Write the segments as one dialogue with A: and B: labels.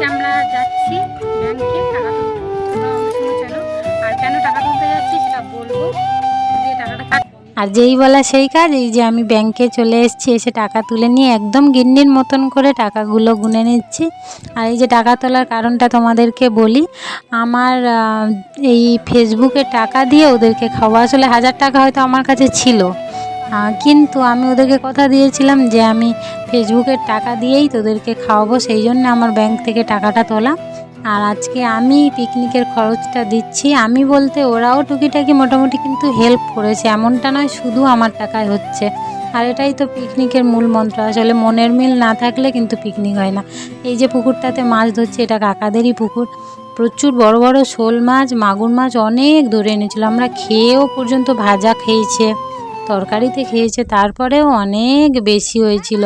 A: আজকে আমরা যাচ্ছি ব্যাংকে টাকা তুলতে। আর কেন টাকা তুলতে যাচ্ছি সেটা বলব। দিয়ে টাকাটা
B: আর যেই বলা সেই কাজ, এই যে আমি ব্যাংকে চলে এসেছি, এসে টাকা তুলে নিয়ে একদম গিন্নির মতন করে টাকাগুলো গুনে নিচ্ছি। আর এই যে টাকা তোলার কারণটা তোমাদেরকে বলি, আমার এই ফেসবুকে টাকা দিয়ে ওদেরকে খাওয়া, আসলে হাজার টাকা হয়তো আমার কাছে ছিল। কিন্তু আমি ওদেরকে কথা দিয়েছিলাম যে আমি ফেসবুকের টাকা দিয়েই তোদেরকে খাওয়াবো, সেই জন্য আমার ব্যাংক থেকে টাকাটা তোলা। আর আজকে আমি পিকনিকের খরচটা দিচ্ছি। আমি বলতে ওরাও টুকিটাকি মোটামুটি কিন্তু হেল্প করেছে। এমনটা নয়, শুধু আমার টাকায় হচ্ছে। আর এটাই তো পিকনিকের মূল মন্ত্র। আসলে মনের মিল না থাকলে কিন্তু পিকনিক হয় না। এই যে পুকুরটাতে মাছ ধরছে, এটা কাকাদেরই পুকুর। প্রচুর বড় বড় শোল মাছ, মাগুর মাছ অনেক ধরে এনেছিল। আমরা খেয়েও পর্যন্ত ভাজা খেয়েছে। তরকারিতে খেয়েছে, তারপরেও অনেক বেশি হয়েছিল।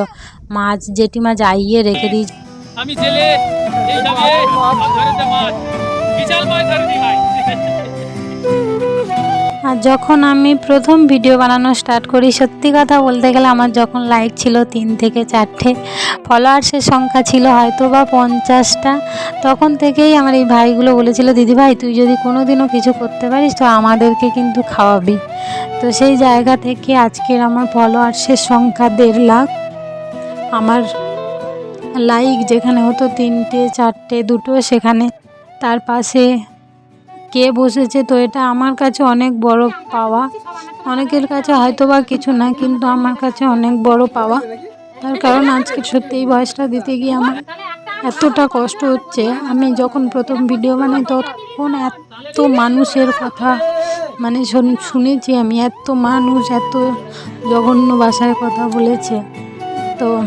B: মাছ, জেঠিমা যাইয়ে রেখে দিয়েছে।
C: আমি জেলে বিশাল মাছ। ধরেছি ভাই
B: আর যখন আমি প্রথম ভিডিও বানানো স্টার্ট করি, সত্যি কথা বলতে গেলে আমার যখন লাইক ছিল তিন থেকে চারটে ফলোয়ার্সের সংখ্যা ছিল হয়তো বা পঞ্চাশটা, তখন থেকেই আমার এই ভাইগুলো বলেছিল, দিদি ভাই, তুই যদি কোনো দিনও কিছু করতে পারিস, তো আমাদেরকে কিন্তু খাওয়াবি। তো সেই জায়গা থেকে আজকের আমার ফলোয়ার্সের সংখ্যা দেড় লাখ। আমার লাইক যেখানে হতো তিনটে, চারটে, দুটো, সেখানে তার পাশে কে বসেছে তো এটা আমার কাছে অনেক বড় পাওয়া। অনেকের কাছে হয়তো বা কিছু না, কিন্তু আমার কাছে অনেক বড় পাওয়া। তার কারণ আজকে সত্যি এই বয়সটা দিতে গিয়ে আমার এতটা কষ্ট হচ্ছে। আমি যখন প্রথম ভিডিও বানাই, তখন এত মানুষের কথা মানে শুন- শুনেছি আমি, এত মানুষ, এত জঘন্য ভাষায় কথা বলেছে। তো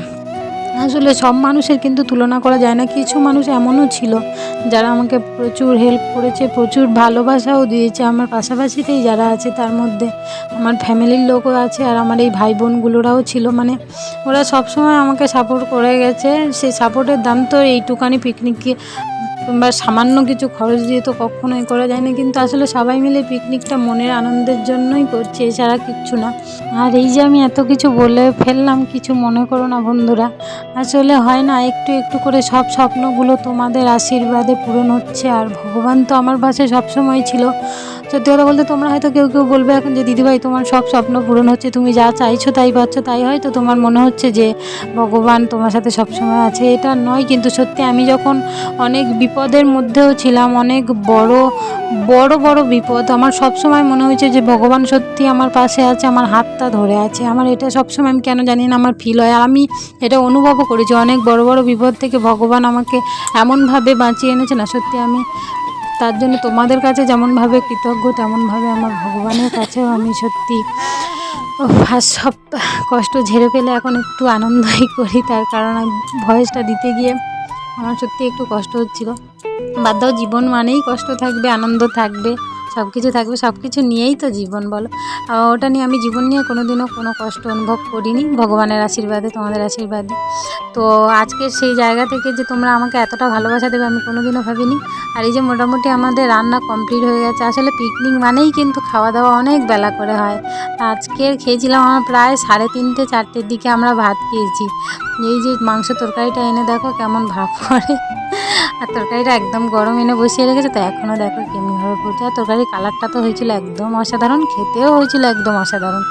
B: আসলে সব মানুষের কিন্তু তুলনা করা যায় না। কিছু মানুষ এমনও ছিল যারা আমাকে প্রচুর হেল্প করেছে, প্রচুর ভালোবাসাও দিয়েছে। আমার পাশাপাশিতেই যারা আছে, তার মধ্যে আমার ফ্যামিলির লোকও আছে আর আমার এই ভাই বোনগুলোরাও ছিল। মানে ওরা সবসময় আমাকে সাপোর্ট করে গেছে। সেই সাপোর্টের দাম তো এইটুকানি পিকনিকে কিংবা সামান্য কিছু খরচ দিয়ে তো কখনোই করা যায় না, কিন্তু আসলে সবাই মিলে পিকনিকটা মনের আনন্দের জন্যই করছি, এছাড়া কিচ্ছু না। আর এই যে আমি এত কিছু বলে ফেললাম, কিছু মনে করো না বন্ধুরা। আসলে হয় না, একটু একটু করে সব স্বপ্নগুলো তোমাদের আশীর্বাদে পূরণ হচ্ছে, আর ভগবান তো আমার পাশে সবসময় ছিল। সত্যি কথা বলতে তোমরা হয়তো কেউ কেউ বলবে এখন যে, দিদিভাই, তোমার সব স্বপ্ন পূরণ হচ্ছে, তুমি যা চাইছো তাই পাচ্ছ, তাই হয়তো তোমার মনে হচ্ছে যে, ভগবান তোমার সাথে সবসময় আছে। এটা নয়, কিন্তু সত্যি আমি যখন অনেক বিপদের মধ্যেও ছিলাম, অনেক বড় বড় বড় বিপদ, আমার সবসময় মনে হয়েছে যে, ভগবান সত্যি আমার পাশে আছে, আমার হাতটা ধরে আছে। আমার এটা সবসময় আমি কেন জানি না আমার ফিল হয়। আমি এটা অনুভবও করেছি, অনেক বড় বড় বিপদ থেকে ভগবান আমাকে এমনভাবে বাঁচিয়ে এনেছে না, সত্যি আমি তার জন্য তোমাদের কাছে যেমনভাবে কৃতজ্ঞ, তেমনভাবে আমার ভগবানের কাছেও আমি সত্যি ফার্স্ট সব কষ্ট ঝেড়ে ফেলে এখন একটু আনন্দই করি। তার কারণ ভয়েসটা দিতে গিয়ে আমার সত্যি একটু কষ্ট হচ্ছিল। বাদ দাও, জীবন মানেই কষ্ট থাকবে, আনন্দ থাকবে। সব কিছু থাকবে সব কিছু নিয়েই তো জীবন, বলো। ওটা নিয়ে আমি জীবন নিয়ে কোনো দিনও কোনো কষ্ট অনুভব করিনি, ভগবানের আশীর্বাদে, তোমাদের আশীর্বাদে। তো আজকের সেই জায়গা থেকে যে তোমরা আমাকে এতটা ভালোবাসা দেবে আমি কোনো দিনও ভাবিনি। আর এই যে মোটামুটি আমাদের রান্না কমপ্লিট হয়ে গেছে, আসলে পিকনিক মানেই কিন্তু খাওয়া দাওয়া অনেক বেলা করে হয়। আজকের খেয়েছিলাম আমরা প্রায় সাড়ে তিনটে, চারটের দিকে আমরা ভাত খেয়েছি। এই যে মাংস তরকারিটা এনে দেখো কেমন ভাব করে। আর তরকারিটা একদম গরম এনে বসিয়ে রেখেছে, তো এখনও দেখো কেমনিভাবে পড়ছে। আর তরকারির কালারটা তো হয়েছিল একদম অসাধারণ, খেতেও হয়েছিল একদম অসাধারণ।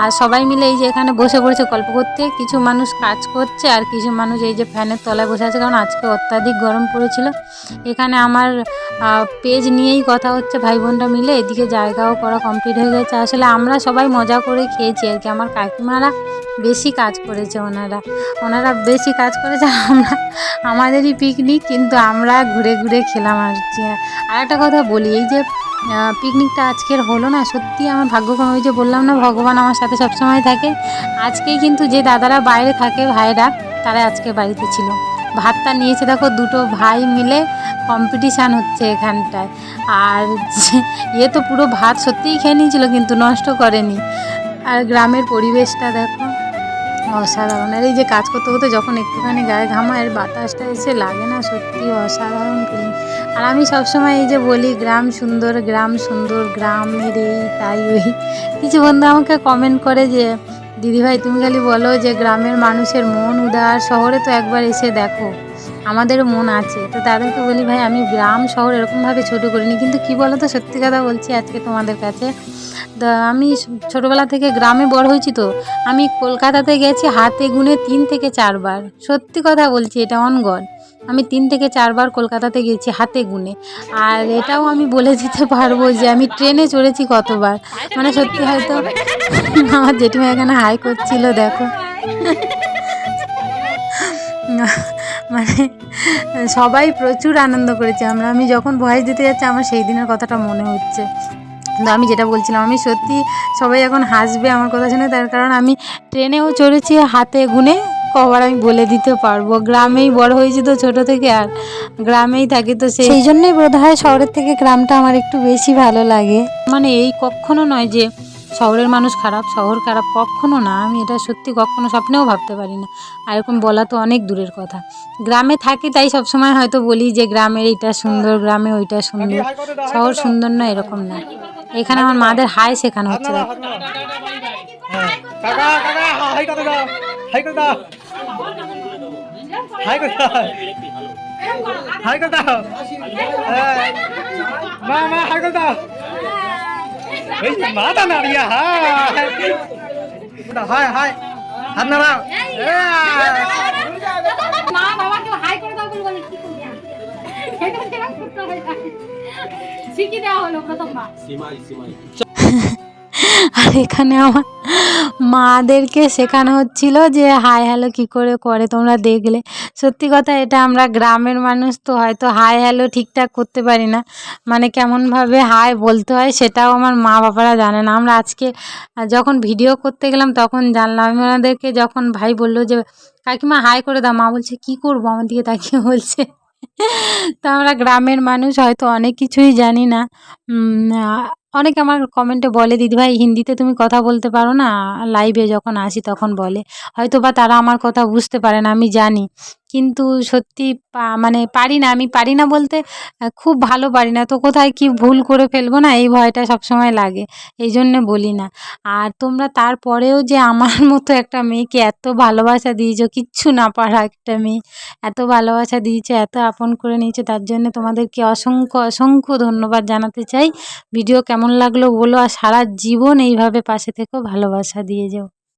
B: আর সবাই মিলে এই যে এখানে বসে পড়েছে গল্প করতে, কিছু মানুষ কাজ করছে আর কিছু মানুষ এই যে ফ্যানের তলায় বসে আছে, কারণ আজকে অত্যাধিক গরম পড়েছিল। এখানে আমার পেজ নিয়েই কথা হচ্ছে ভাই বোনরা মিলে। এদিকে জায়গাও করা কমপ্লিট হয়ে গেছে। আসলে আমরা সবাই মজা করে খেয়েছি আর কি। আমার কাকিমারা বেশি কাজ করেছে ওনারা। ওনারা বেশি কাজ করেছে, আমরা, আমাদেরই পিকনিক কিন্তু আমরা ঘুরে ঘুরে খেলাম আর কি। আর একটা কথা বলি, এই যে পিকনিকটা আজকের হলো না, সত্যি আমার ভাগ্যক্রম ওই যে বললাম না, ভগবান আমার সাথে সবসময় থাকে। আজকেই কিন্তু যে দাদারা বাইরে থাকে ভাইরা তারা আজকে বাড়িতে ছিল। ভাতটা নিয়েছে, দেখো, দুটো ভাই মিলে কম্পিটিশান হচ্ছে এখানটায়। আর যে- ইয়ে তো পুরো ভাত সত্যিই খেয়ে নিয়েছিল, কিন্তু নষ্ট করেনি। আর গ্রামের পরিবেশটা দেখো। অসাধারণ আর এই যে কাজ করতে করতে যখন একটুখানি গায়ে ঘামা এর বাতাসটা এসে লাগে না সত্যি অসাধারণ ফিলিং আর আমি সবসময় এই যে বলি, গ্রাম সুন্দর গ্রাম সুন্দর গ্রামের এই তাই ওই। কিছু বন্ধু আমাকে কমেন্ট করে যে, দিদিভাই, তুমি খালি বলো যে গ্রামের মানুষের মন উদার, শহরে তো একবার এসে দেখো আমাদেরও মন আছে। তো তাদেরকে বলি, ভাই, আমি গ্রাম, শহর এরকমভাবে ছোটো করিনি, কিন্তু কি বলো তো সত্যি কথা বলছি আজকে তোমাদের কাছে। আমি ছোটোবেলা থেকে গ্রামে বড় হয়েছি তো। আমি কলকাতাতে গেছি হাতে গুনে তিন থেকে চারবার। সত্যি কথা বলছি, এটা অন গড আমি তিন থেকে চারবার কলকাতাতে গেছি হাতে গুনে। আর এটাও আমি বলে দিতে পারব যে আমি ট্রেনে চড়েছি কতবার। মানে সত্যি হয়তো আমার জেঠিমা এখানে হাই করছিল, দেখো। মানে সবাই প্রচুর আনন্দ করেছে। আমরা, আমি যখন ভয়েস দিতে যাচ্ছি, আমার সেই দিনের কথাটা মনে হচ্ছে। কিন্তু আমি যেটা বলছিলাম আমি সত্যি সবাই এখন হাসবে আমার কথা শুনে তার কারণ আমি ট্রেনেও চড়েছি হাতে গুনে কবার আমি বলে দিতে পারব। গ্রামেই বড় হয়েছি তো ছোট থেকে আর গ্রামেই থাকি তো সেই জন্যই বোধ হয় শহরের থেকে গ্রামটা আমার একটু বেশি ভালো লাগে। মানে এই কখনো নয় যে শহরের মানুষ খারাপ শহর খারাপ কখনো না আমি এটা সত্যি কখনো স্বপ্নেও ভাবতে পারি না। আর এরকম বলা তো অনেক দূরের কথা। গ্রামে থাকি তাই সবসময় হয়তো বলি যে গ্রামের এইটা সুন্দর গ্রামে ওইটা সুন্দর শহর সুন্দর না এরকম না। এখানে আমার মাদের হাই শেখানো হচ্ছে
D: হ্যাঁ। কাকা হাই কথা দাও হাই কথা দাও হাই কথা দাও হাই কথা দাও হ্যাঁ। মা মা হাই কথা দাও এই যে মাথা নাড়িয়া হাই হাই হাই হাত নাড়াও
A: মা বাবাকে হাই করে দাও বলে বলে কি করবি এটা সেরকম করতে হয় না। শিখিয়ে দেওয়া হলো
B: আর এখানে আমার মাদেরকে শেখানো হচ্ছিল যে, হাই, হ্যালো, কী করে করে তোমরা দেখলে? সত্যি কথা, এটা আমরা গ্রামের মানুষ তো হয়তো হাই, হ্যালো, ঠিকঠাক করতে পারি না। মানে কেমনভাবে হাই বলতে হয়, সেটাও আমার মা বাবারা জানে না। আমরা আজকে যখন ভিডিও করতে গেলাম, তখন জানলাম, আমি ওনাদেরকে যখন ভাই বলল যে, কাকিমা, হাই করে দাও। মা বলছে, কী করব? আমার দিকে তাকিয়ে বলছে। তো আমরা গ্রামের মানুষ হয়তো অনেক কিছুই জানি না। অনেকে আমার কমেন্টে বলে দিদিভাই হিন্দিতে তুমি কথা বলতে পারো না? লাইভে যখন আসি তখন বলে। হয়তো বা তারা আমার কথা বুঝতে পারে না, আমি জানি। কিন্তু সত্যি পা- মানে পারি না, আমি পারি না বলতে খুব ভালো পারি না। তো কোথায় কি ভুল করে ফেলব না? এই ভয়টা সবসময় লাগে, এই জন্যে বলি না। আর তোমরা তারপরেও যে আমার মতো একটা মেয়েকে এত ভালোবাসা দিয়েছ, কিচ্ছু না পারা একটা মেয়ে, এত ভালোবাসা দিয়েছ, এত আপন করে নিয়েছো, তার জন্য তোমাদেরকে অসংখ্য অসংখ্য ধন্যবাদ জানাতে চাই। ভিডিও কেমন লাগল বলো, আর সারা জীবন এইভাবে পাশে থেকেও ভালোবাসা দিয়ে যাও।